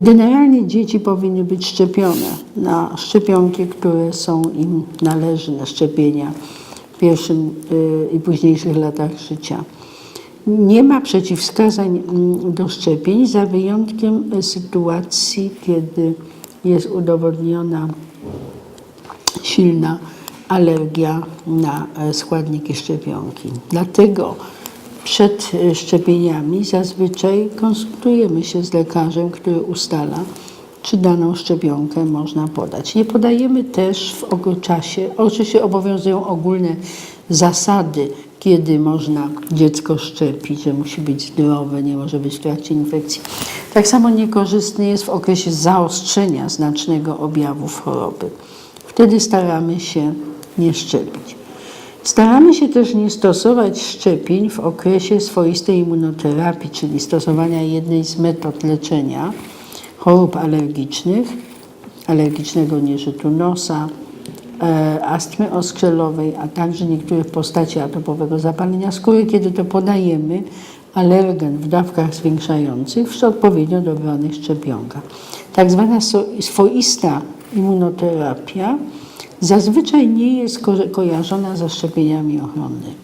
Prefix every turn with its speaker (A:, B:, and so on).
A: Generalnie dzieci powinny być szczepione na szczepionki, które są im należne, szczepienia w pierwszym y, i późniejszych latach życia. Nie ma przeciwwskazań mm, do szczepień za wyjątkiem sytuacji, kiedy jest udowodniona silna alergia na e, składniki szczepionki. Dlatego przed e, szczepieniami zazwyczaj konsultujemy się z lekarzem, który ustala, czy daną szczepionkę można podać. Nie podajemy też w czasie, oczywiście obowiązują ogólne zasady, kiedy można dziecko szczepić, że musi być zdrowe, nie może być w trakcie infekcji. Tak samo niekorzystny jest w okresie zaostrzenia znacznego objawów choroby. Wtedy staramy się nie szczepić. Staramy się też nie stosować szczepień w okresie swoistej immunoterapii, czyli stosowania jednej z metod leczenia chorób alergicznych, alergicznego nieżytu nosa, e, astmy oskrzelowej, a także niektórych postaci atopowego zapalenia skóry, kiedy to podajemy alergen w dawkach zwiększających przy odpowiednio dobranych szczepionkach. Tak zwana swoista immunoterapia zazwyczaj nie jest ko- kojarzona ze szczepieniami ochronnymi.